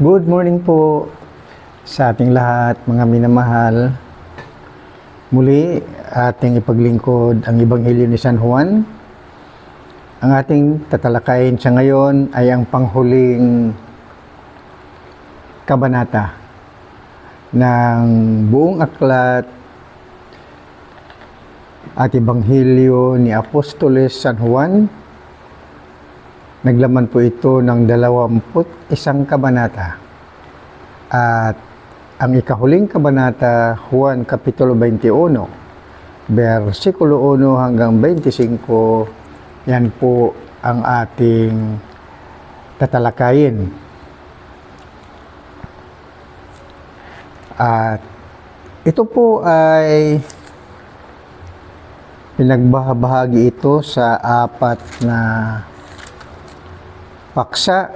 Good morning po sa ating lahat, mga minamahal. Muli, ating ipaglingkod ang Ebanghelyo ni San Juan. Ang ating tatalakayin sa ngayon ay ang panghuling kabanata ng buong aklat at Ebanghelyo ni Apostoles San Juan Naglaman po ito ng 21 kabanata. At ang ikahuling kabanata, Juan Kapitulo 21, versikulo 1 hanggang 25, yan po ang ating tatalakayin. At ito po ay pinagbahabahagi ito sa apat na paksa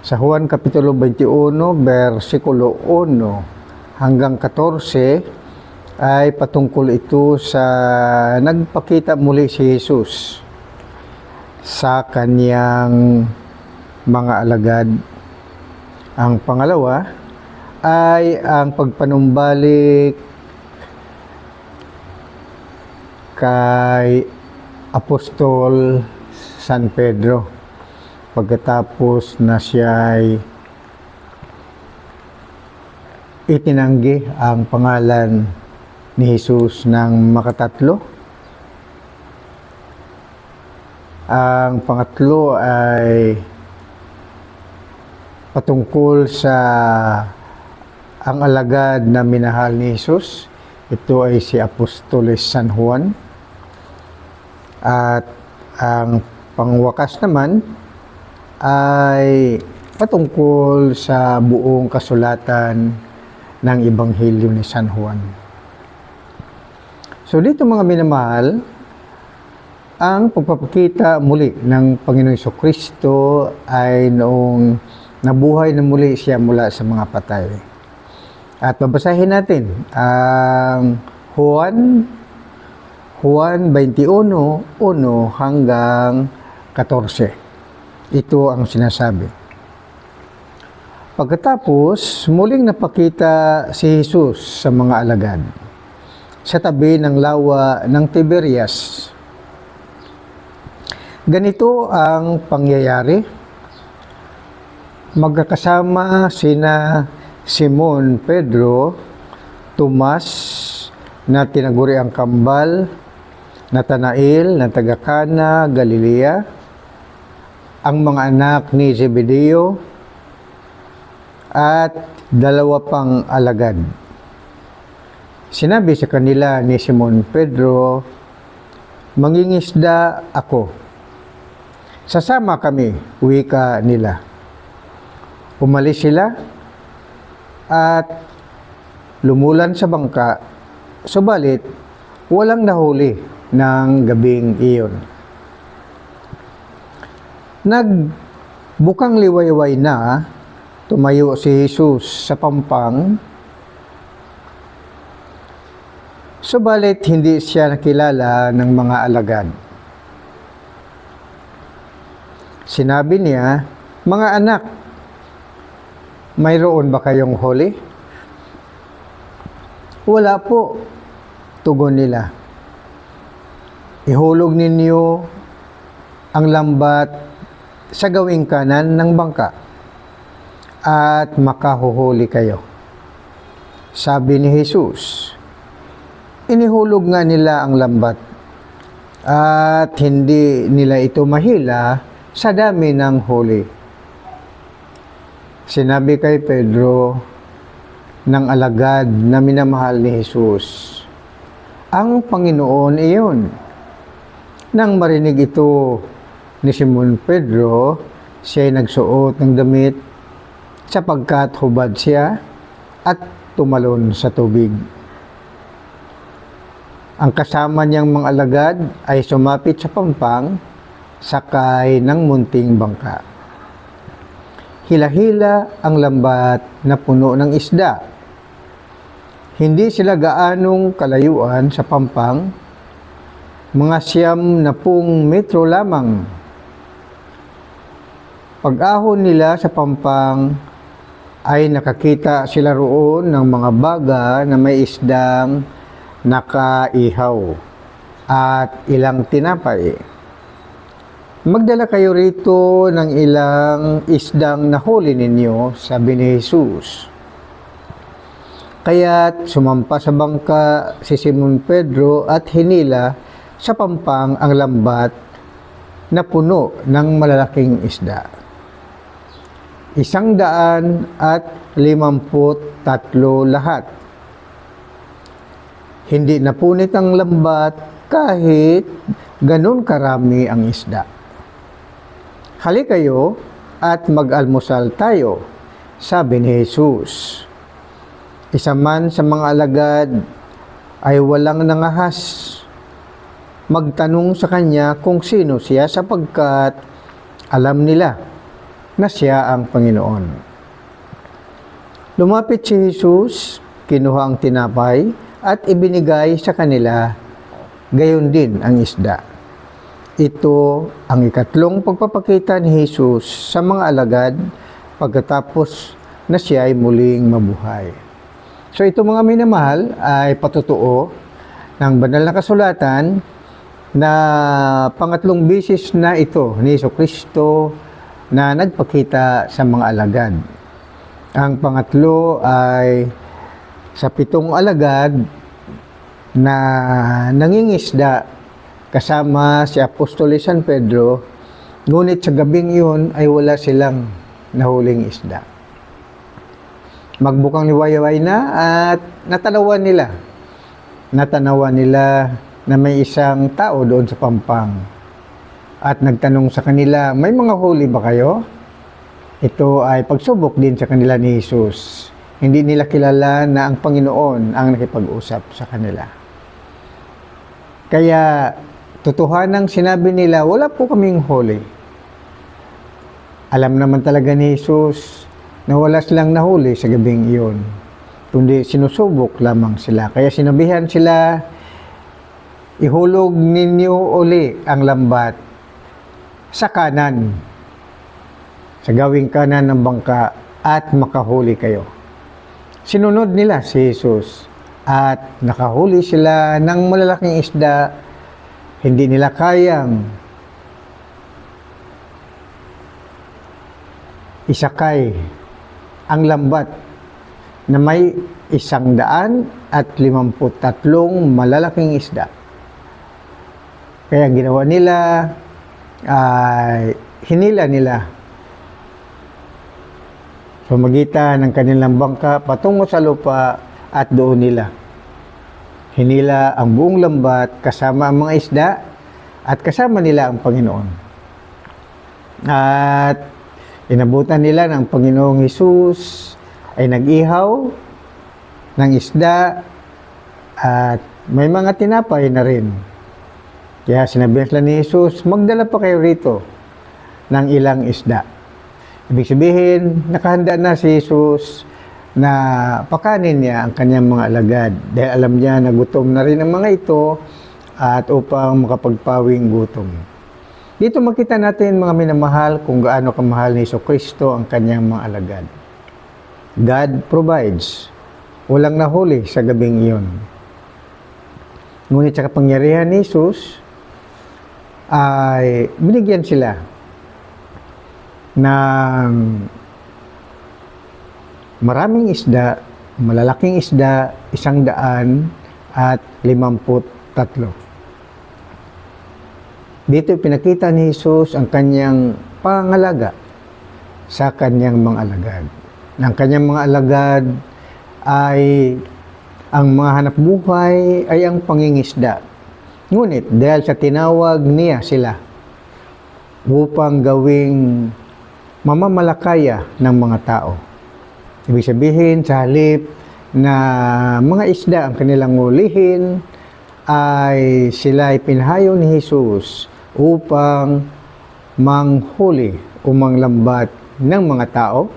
sa Juan Kapitulo 21, versikulo 1 hanggang 14 ay patungkol ito sa nagpakita muli si Jesus sa kanyang mga alagad. Ang pangalawa ay ang pagpanumbalik kay Apostol San Pedro pagkatapos na siya ay itinanggi ang pangalan ni Jesus ng makatatlo. Ang pangatlo ay patungkol sa ang alagad na minahal ni Jesus. Ito ay si Apostoles San Juan. At ang pangwakas naman ay patungkol sa buong kasulatan ng Ebanghelyo ni San Juan. So dito mga minamahal, ang pagpapakita muli ng Panginoon Hesus Kristo ay noong nabuhay na muli siya mula sa mga patay. At babasahin natin ang Juan Juan 21, 1 hanggang 14. Ito ang sinasabi. Pagkatapos, muling napakita si Jesus sa mga alagad sa tabi ng lawa ng Tiberias. Ganito ang pangyayari. Magkakasama sina Simon Pedro, Tomas na tinaguri ang kambal, Natanael na taga Cana, Galilea, ang mga anak ni Zebedeo, at dalawa pang alagad. Sinabi sa kanila ni Simon Pedro, Mangingisda ako. Sasama kami, wika nila. Umalis sila at lumulan sa bangka, subalit walang nahuli ng gabing iyon. Nagbukang liwayway na, tumayo si Jesus sa pampang, subalit hindi siya nakilala ng mga alagad. Sinabi niya, mga anak, mayroon ba kayong huli? Wala po, tugon nila. Ihulog ninyo ang lambat sa gawing kanan ng bangka at makahuhuli kayo. Sabi ni Jesus, inihulog nga nila ang lambat at hindi nila ito mahila sa dami ng huli. Sinabi kay Pedro ng alagad na minamahal ni Jesus, ang Panginoon iyon. Nang marinig ito ni Simon Pedro, siya nagsuot ng damit sapagkat hubad siya at tumalon sa tubig. Ang kasama niyang mga alagad ay sumapit sa pampang sakay ng munting bangka. Hila-hila ang lambat na puno ng isda. Hindi sila gaanong kalayuan sa pampang, mga siyam na pung metro lamang. Pag-ahon nila sa pampang ay nakakita sila roon ng mga baga na may isdang nakaihaw at ilang tinapay. Magdala kayo rito ng ilang isdang nahuli ninyo, sabi ni Jesus. Kaya't sumampa sa bangka si Simon Pedro at hinila sa pampang ang lambat na puno ng malalaking isda. Isang daan at limamput tatlo lahat. Hindi napunit ang lambat kahit ganun karami ang isda. Hali kayo at mag-almusal tayo, sabi ni Jesus. Isa man sa mga alagad ay walang nangahas. Magtanong sa kanya kung sino siya sapagkat alam nila na siya ang Panginoon. Lumapit si Jesus, kinuha ang tinapay at ibinigay sa kanila, gayon din ang isda. Ito ang ikatlong pagpapakita ni Jesus sa mga alagad pagkatapos na siya ay muling mabuhay. So ito mga minamahal ay patutuo ng banal na kasulatan na pangatlong bisis na ito ni Yeso Kristo na nagpakita sa mga alagad. Ang pangatlo ay sa pitong alagad na nangingisda kasama si Apostol San Pedro, ngunit sa gabing yun ay wala silang nahuling isda. Magbukang liwayaway na at natanawan nila. Natanawan nila na may isang tao doon sa pampang. At nagtanong sa kanila, may mga huli ba kayo? Ito ay pagsubok din sa kanila ni Jesus. Hindi nila kilala na ang Panginoon ang nakipag-usap sa kanila. Kaya totohanang sinabi nila, wala po kaming huli. Alam naman talaga ni Jesus na wala silang nahuli sa gabing iyon, kundi sinusubok lamang sila. Kaya sinabihan sila, ihulog ninyo uli ang lambat sa kanan, sa gawing kanan ng bangka at makahuli kayo. Sinunod nila si Jesus at nakahuli sila ng malalaking isda hindi nila kayang isakay ang lambat na may isang daan at limamput tatlong malalaking isda. Kaya ginawa nila ay hinila nila sa magitan ng kanilang bangka patungo sa lupa at doon nila Hinila ang buong lambat kasama ang mga isda at kasama nila ang Panginoon. At inabutan nila ng Panginoong Hesus ay nag-ihaw ng isda at may mga tinapay na rin. Kaya sinabihan sila ni Jesus, magdala pa kayo rito ng ilang isda. Ibig sabihin, nakahanda na si Jesus na pakanin niya ang kanyang mga alagad dahil alam niya na gutom na rin ang mga ito at upang makapagpawing gutom. Dito makita natin mga minamahal kung gaano kamahal ni Iso Kristo ang kanyang mga alagad. God provides. Walang nahuli sa gabing iyon. Ngunit sa kapangyarihan ni Jesus, ay binigyan sila ng maraming isda, malalaking isda, isang daan at limamput tatlo. Dito pinakita ni Jesus ang kanyang pangalaga sa kanyang mga alagad. Ang kanyang mga alagad ay ang mga hanap buhay ay ang pangingisda. Ngunit dahil sa tinawag niya sila upang gawing mamamalakaya ng mga tao Ibig sabihin, sa halip na mga isda ang kanilang ulihin, ay sila ay pinhayo ni Jesus upang manghuli o manglambat ng mga tao.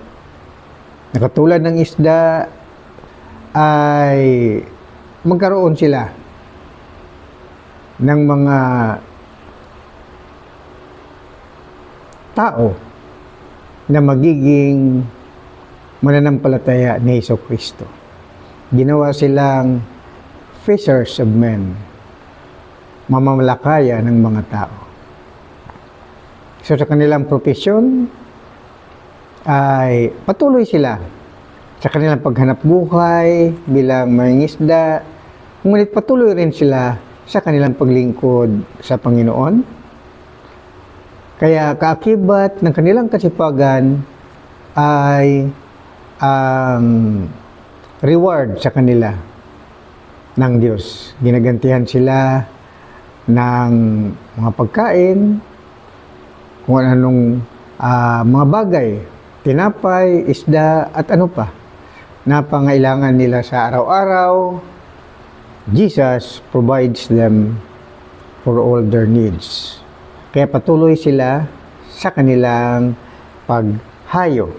Nakatulad ng isda ay magkaroon sila ng mga tao na magiging mananampalataya ni Heso Kristo. Ginawa silang fishers of men, mamamalakaya ng mga tao. So sa kanilang profesyon ay patuloy sila sa kanilang paghanap buhay bilang mangingisda, ngunit patuloy rin sila sa kanilang paglingkod sa Panginoon. Kaya kaakibat ng kanilang kasipagan ay ang reward sa kanila ng Diyos. Ginagantihan sila ng mga pagkain, kung anong ah, mga bagay, tinapay, isda, at ano pa, na pangailangan nila sa araw-araw, Jesus provides them for all their needs. Kaya patuloy sila sa kanilang paghayo.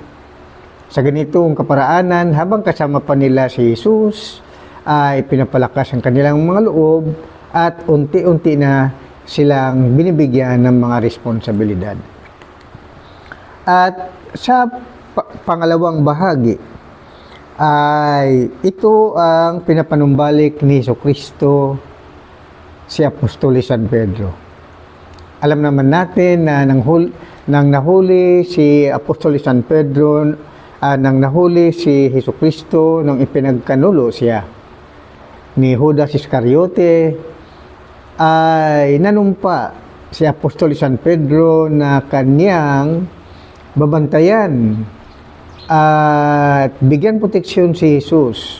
Sa ganitong kaparaanan, habang kasama pa nila si Jesus, ay pinapalakas ang kanilang mga loob at unti-unti na silang binibigyan ng mga responsibilidad. At sa pa- pangalawang bahagi, ay ito ang pinapanumbalik ni Hesus Kristo si Apostol San Pedro. Alam naman natin na nang, hul- nang nahuli si Apostol San Pedro, ah, nang nahuli si Hesus Kristo nung ipinagkanulo siya ni Judas Iscariote, ay nanumpa si Apostol San Pedro na kanyang babantayan at bigyan proteksyon si Jesus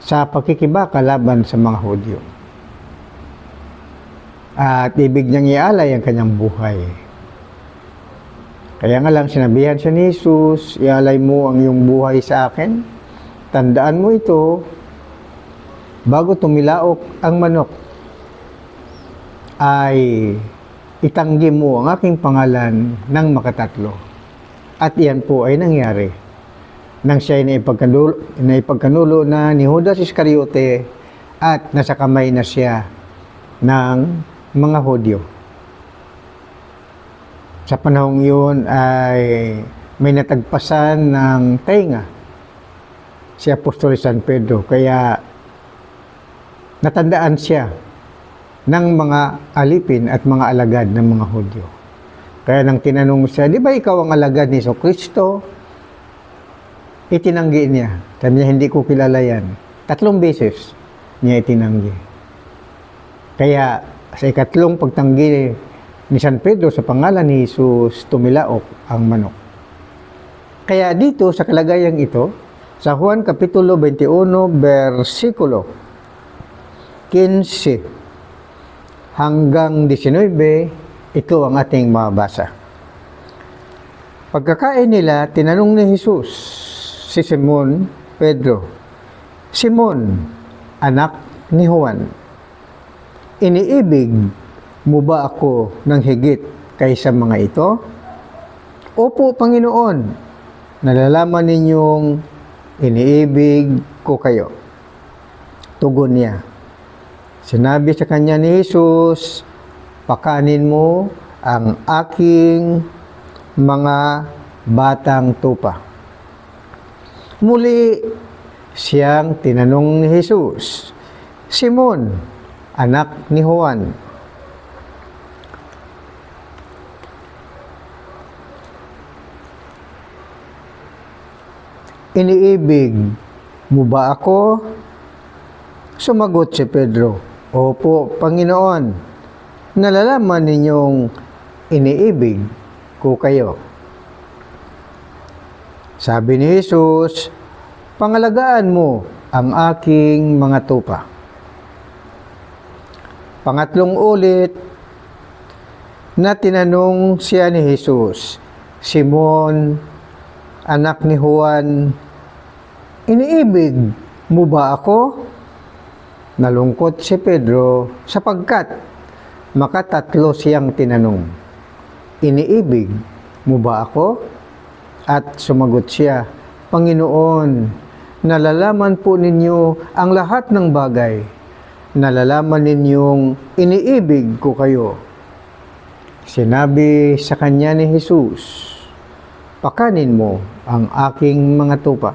sa pakikibaka laban sa mga Hudyo. At ibig niyang ialay ang kanyang buhay. Kaya nga lang sinabihan siya ni Jesus, ialay mo ang iyong buhay sa akin. Tandaan mo ito, bago tumilaok ang manok, ay itanggi mo ang aking pangalan ng makatatlo. At iyan po ay nangyari. Nang siya naipagkanulo, naipagkanulo na ni Judas Iscariote at nasa kamay na siya ng mga Hudyo. Sa panahong iyon ay may natagpasan ng tainga si Apostol San Pedro. Kaya natandaan siya ng mga alipin at mga alagad ng mga Hudyo. Kaya nang tinanong siya, di ba ikaw ang alagad ni So Kristo? Itinanggi niya. Sabi niya, hindi ko kilala yan. Tatlong beses niya itinanggi. Kaya sa ikatlong pagtanggi ni San Pedro sa pangalan ni Jesus, tumilaok ang manok. Kaya dito sa kalagayang ito, sa Juan Kapitulo 21, versikulo 15 hanggang 19, ito ang ating mabasa. Pagkakain nila, tinanong ni Jesus si Simon Pedro, Simon, anak ni Juan, iniibig mo ba ako ng higit kaysa mga ito? Opo, Panginoon, nalalaman ninyong iniibig ko kayo. Tugon niya. Sinabi sa kanya ni Jesus, pakanin mo ang aking mga batang tupa. Muli siyang tinanong ni Jesus, Simon, anak ni Juan, iniibig mo ba ako? Sumagot si Pedro, Opo, Panginoon, nalalaman ninyong iniibig ko kayo. Sabi ni Jesus, pangalagaan mo ang aking mga tupa. Pangatlong ulit na tinanong siya ni Jesus, Simon, anak ni Juan, iniibig mo ba ako? Nalungkot si Pedro sapagkat makatatlo siyang tinanong, iniibig mo ba ako? At sumagot siya, Panginoon, nalalaman po ninyo ang lahat ng bagay. Nalalaman ninyong iniibig ko kayo. Sinabi sa kanya ni Jesus, pakanin mo ang aking mga tupa.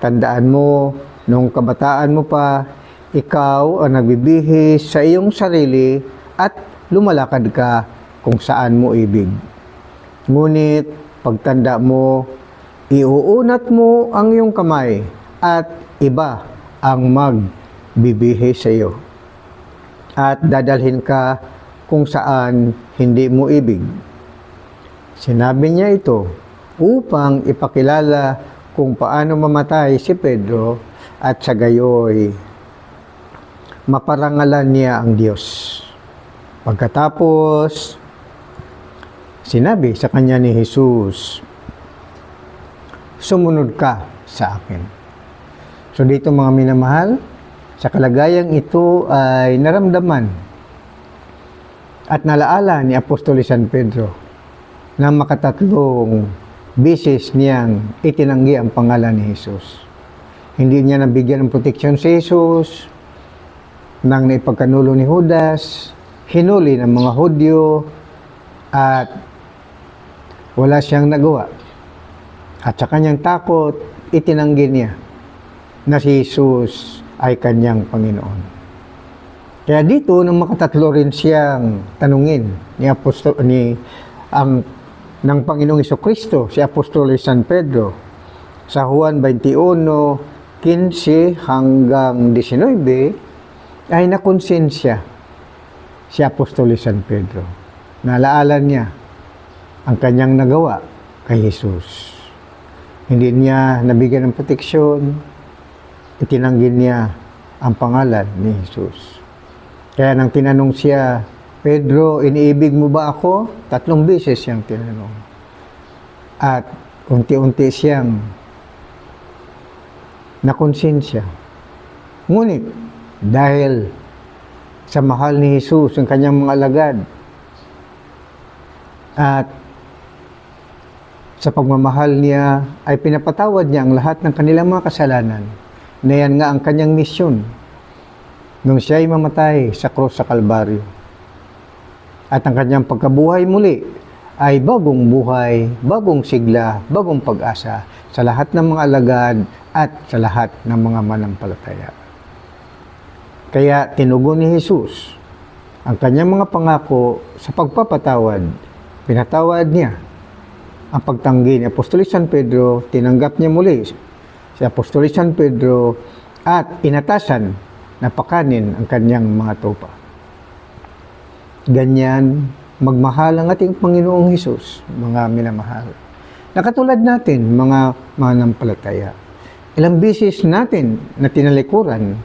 Tandaan mo, nung kabataan mo pa, ikaw ang nagbibihis sa iyong sarili at lumalakad ka kung saan mo ibig. Ngunit pagtanda mo, iuunat mo ang iyong kamay at iba ang magbibihis sa iyo. At dadalhin ka kung saan hindi mo ibig. Sinabi niya ito upang ipakilala kung paano mamatay si Pedro at sa gayoy maparangalan niya ang Diyos. Pagkatapos, sinabi sa kanya ni Jesus, sumunod ka sa akin. So dito mga minamahal, sa kalagayang ito ay naramdaman at nalaala ni Apostol San Pedro na makatatlong bisis niyang itinanggi ang pangalan ni Jesus. Hindi niya nabigyan ng proteksyon si Jesus, nang naipagkanulo ni Judas, hinuli ng mga Hudyo, at wala siyang nagawa. At sa kanyang takot, itinanggi niya na si Jesus ay kanyang Panginoon. Kaya dito, nang makatatlo rin siyang tanungin ni Apostol, ni ang ng Panginoong Iso Kristo, si Apostol San Pedro, sa Juan 21, 15 hanggang 19, ay nakonsensya si Apostol San Pedro. Naalala niya ang kanyang nagawa kay Jesus. Hindi niya nabigyan ng proteksyon, itinanggi niya ang pangalan ni Jesus. Kaya nang tinanong siya, Pedro, iniibig mo ba ako? Tatlong beses siyang tinanong. At unti-unti siyang nakonsensya. Ngunit, dahil sa mahal ni Jesus, ang kanyang mga alagad, at sa pagmamahal niya ay pinapatawad niya ang lahat ng kanilang mga kasalanan na yan nga ang kanyang misyon nung siya ay mamatay sa krus sa Kalbaryo. At ang kanyang pagkabuhay muli ay bagong buhay, bagong sigla, bagong pag-asa sa lahat ng mga alagad at sa lahat ng mga manampalataya. Kaya tinugon ni Jesus ang kanyang mga pangako sa pagpapatawad. Pinatawad niya ang pagtanggi ni Apostol San Pedro, tinanggap niya muli si Apostol San Pedro at inatasan na pakanin ang kanyang mga tupa. Ganyan, magmahal ang ating Panginoong Hesus, mga minamahal. Nakatulad natin, mga manampalataya. Ilang bisis natin na tinalikuran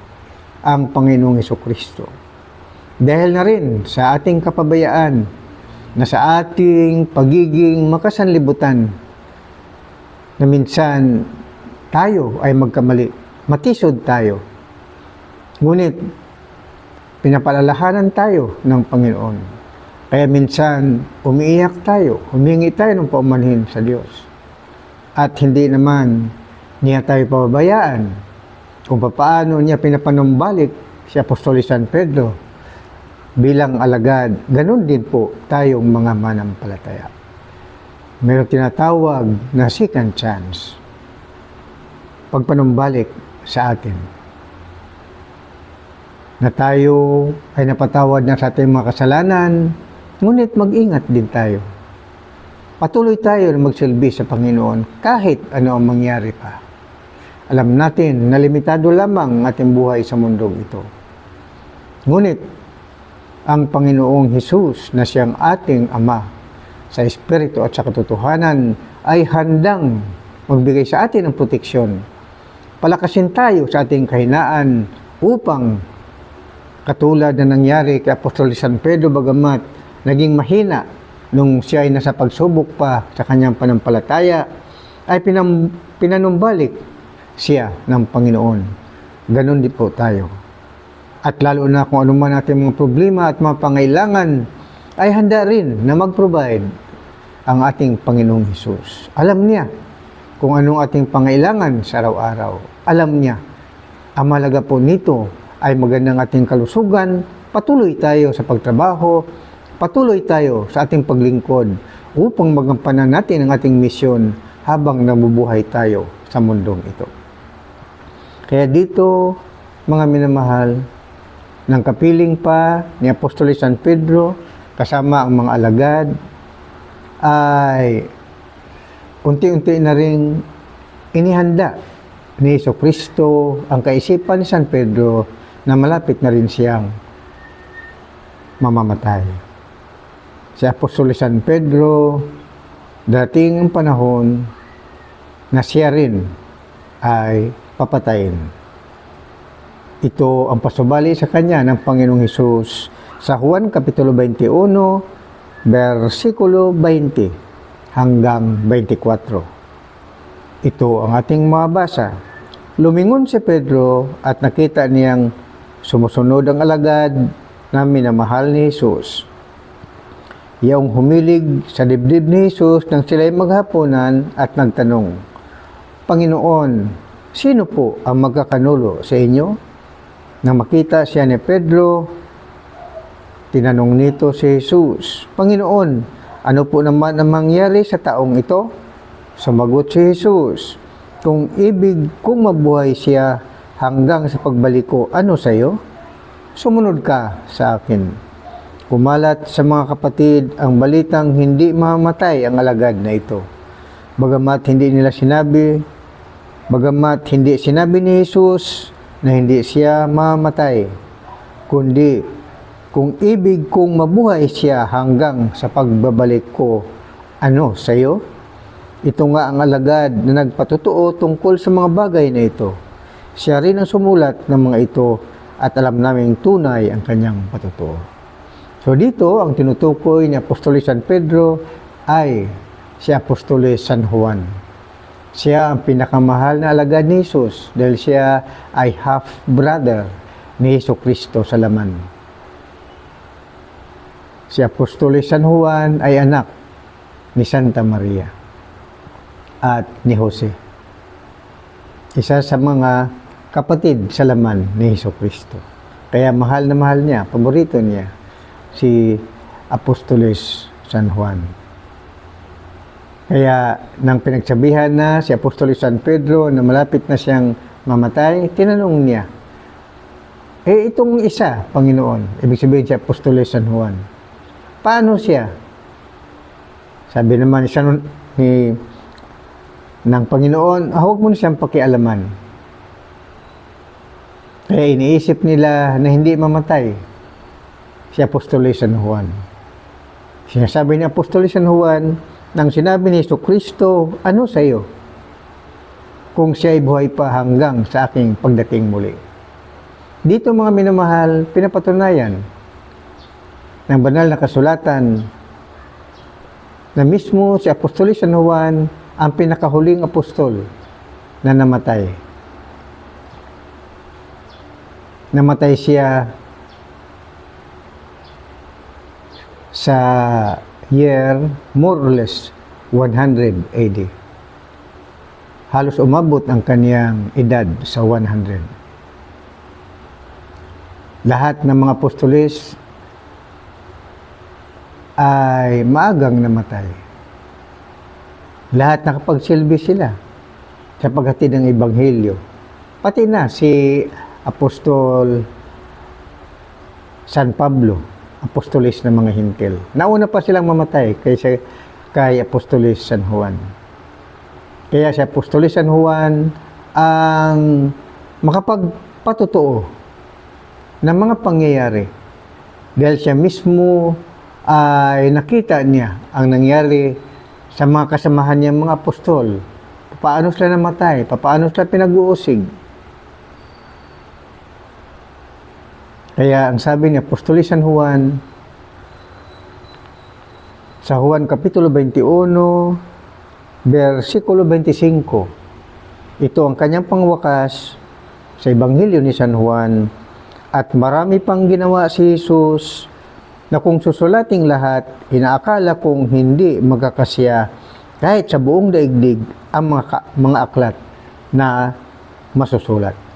ang Panginoong Heso Kristo. Dahil na rin sa ating kapabayaan na sa ating pagiging makasanlibutan na minsan tayo ay magkamali, matisod tayo. Ngunit pinapalalahanan tayo ng Panginoon. Kaya minsan umiiyak tayo, humingi tayo ng paumanhin sa Diyos. At hindi naman niya tayo pababayaan kung paano niya pinapanumbalik si Apostol San Pedro bilang alagad. Ganon din po tayong mga manampalataya. Meron tinatawag na second chance. Pagpanumbalik sa atin. Na tayo ay napatawad na sa ating mga kasalanan, ngunit mag-ingat din tayo. Patuloy tayo na magsilbi sa Panginoon kahit ano ang mangyari pa. Alam natin na limitado lamang ang ating buhay sa mundong ito. Ngunit, ang Panginoong Hesus na siyang ating Ama sa Espiritu at sa katotohanan ay handang magbigay sa atin ng proteksyon. Palakasin tayo sa ating kahinaan upang katulad na nangyari kay Apostol San Pedro bagamat naging mahina nung siya ay nasa pagsubok pa sa kanyang panampalataya ay pinam, pinanumbalik siya ng Panginoon. Ganon din po tayo. At lalo na kung anuman natin mga problema at mga pangailangan, ay handa rin na mag-provide ang ating Panginoong Hesus. Alam niya kung anong ating pangailangan sa araw-araw. Alam niya. Ang malaga po nito ay magandang ating kalusugan, patuloy tayo sa pagtrabaho, patuloy tayo sa ating paglingkod upang magampanan natin ang ating misyon habang nabubuhay tayo sa mundong ito. Kaya dito, mga minamahal, ng kapiling pa ni Apostolis San Pedro kasama ang mga alagad ay unti-unti na ring inihanda ni Iso Kristo ang kaisipan ni San Pedro na malapit na rin siyang mamamatay. Si Apostol San Pedro, dating ang panahon na siya rin ay papatayin. Ito ang pasubali sa kanya ng Panginoong Hesus sa Juan Kapitulo 21, versikulo 20 hanggang 24. Ito ang ating mabasa. Lumingon si Pedro at nakita niyang sumusunod ang alagad na minamahal ni Jesus. Iyong humilig sa dibdib ni Jesus nang sila'y maghapunan at nagtanong, Panginoon, sino po ang magkakanulo sa inyo? Nang makita siya ni Pedro, tinanong nito si Jesus, Panginoon, ano po naman ang mangyari sa taong ito? Sumagot si Jesus, kung ibig kong mabuhay siya hanggang sa pagbalik ko, ano sa iyo? Sumunod ka sa akin. Kumalat sa mga kapatid ang balitang hindi mamatay ang alagad na ito. Bagamat hindi nila sinabi, bagamat hindi sinabi ni Jesus na hindi siya mamatay, kundi kung ibig kong mabuhay siya hanggang sa pagbabalik ko, ano sa iyo? Ito nga ang alagad na nagpatutuo tungkol sa mga bagay na ito. Siya rin ang sumulat ng mga ito at alam naming tunay ang kanyang patutuo. So dito, ang tinutukoy ni Apostolis San Pedro ay si Apostolis San Juan. Siya ang pinakamahal na alagad ni Jesus dahil siya ay half-brother ni Yeso Kristo sa laman. Si Apostolis San Juan ay anak ni Santa Maria at ni Jose. Isa sa mga kapatid sa laman ni Yeso Kristo. Kaya mahal na mahal niya, paborito niya, si Apostolis San Juan. Kaya nang pinagsabihan na si Apostol San Pedro na malapit na siyang mamatay, tinanong niya, eh itong isa, Panginoon, ibig sabihin si Apostol San Juan, paano siya? Sabi naman siya ni ng Panginoon, ah, huwag mo na siyang pakialaman. Kaya iniisip nila na hindi mamatay si Apostol San Juan. Sinasabi ni Apostol San Juan, nang sinabi ni Yesu Kristo, ano sa iyo? Kung siya ay buhay pa hanggang sa aking pagdating muli. Dito mga minamahal, pinapatunayan ng banal na kasulatan na mismo si Apostol San Juan ang pinakahuling apostol na namatay. Namatay siya sa year more or less 100 AD. Halos umabot ang kaniyang edad sa 100. Lahat ng mga apostolis ay maagang namatay. Lahat nakapagsilbi sila sa paghatid ng Ebanghelyo. Pati na si Apostol San Pablo apostolis ng mga hintil. Nauna pa silang mamatay kaysa kay apostolis San Juan. Kaya si apostolis San Juan ang makapagpatotoo ng mga pangyayari dahil siya mismo ay nakita niya ang nangyari sa mga kasamahan niya mga apostol. Paano sila namatay? Paano sila pinag-uusig? Kaya ang sabi ni Apostol San Juan sa Juan Kapitulo 21 versikulo 25 ito ang kanyang pangwakas sa Ebanghelyo ni San Juan at marami pang ginawa si Jesus na kung susulating lahat, inaakala kong hindi magkakasya kahit sa buong daigdig ang mga, mga aklat na masusulat.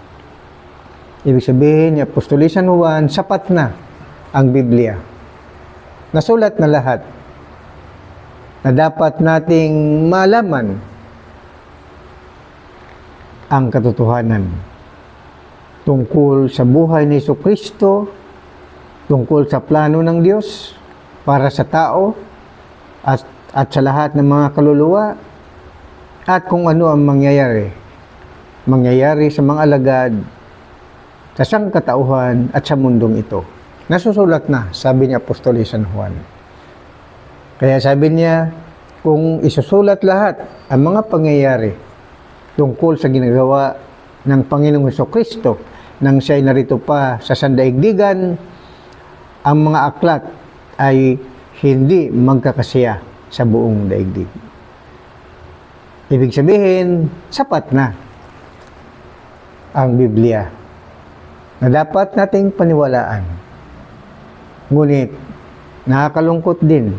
Ibig sabihin ni Apostol San Juan, sapat na ang Biblia. Nasulat na lahat. na dapat nating malaman ang katotohanan tungkol sa buhay ni Yesu Kristo, tungkol sa plano ng Diyos para sa tao at, at sa lahat ng mga kaluluwa at kung ano ang mangyayari. Mangyayari sa mga alagad, sa sangkatauhan at sa mundong ito. Nasusulat na, sabi ni Apostol San Juan. Kaya sabi niya, kung isusulat lahat ang mga pangyayari tungkol sa ginagawa ng Panginoong Heso Kristo nang siya'y narito pa sa sandaigdigan, ang mga aklat ay hindi magkakasiya sa buong daigdig. Ibig sabihin, sapat na ang Biblia na dapat nating paniwalaan. Ngunit, nakakalungkot din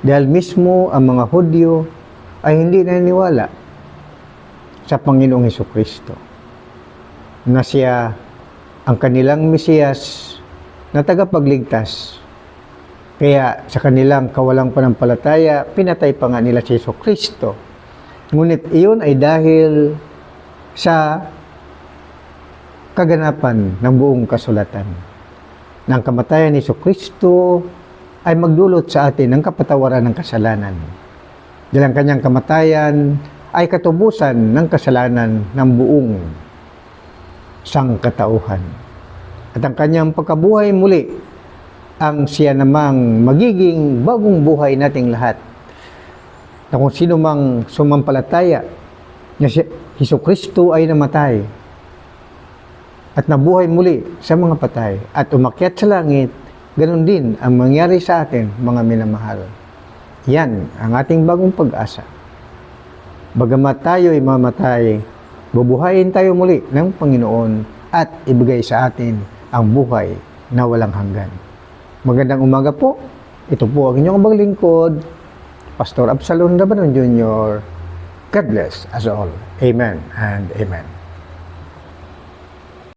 dahil mismo ang mga Hudyo ay hindi naniniwala sa Panginoong Heso Kristo na siya ang kanilang Mesiyas na tagapagligtas. Kaya sa kanilang kawalang panampalataya, pinatay pa nga nila si Yeso Kristo. Ngunit iyon ay dahil sa kaganapan ng buong kasulatan. Ng kamatayan ni Kristo ay magdulot sa atin ng kapatawaran ng kasalanan. Dahil ang kanyang kamatayan ay katubusan ng kasalanan ng buong sangkatauhan. At ang kanyang pagkabuhay muli ang siya namang magiging bagong buhay nating lahat. Na kung sino mang sumampalataya na si Kristo ay namatay at nabuhay muli sa mga patay at umakyat sa langit, ganun din ang mangyari sa atin, mga minamahal. Yan ang ating bagong pag-asa. Bagamat tayo ay mamatay, bubuhayin tayo muli ng Panginoon at ibigay sa atin ang buhay na walang hanggan. Magandang umaga po. Ito po ang inyong abang lingkod, Pastor Absalon Labanon Jr. God bless us all. Amen and Amen.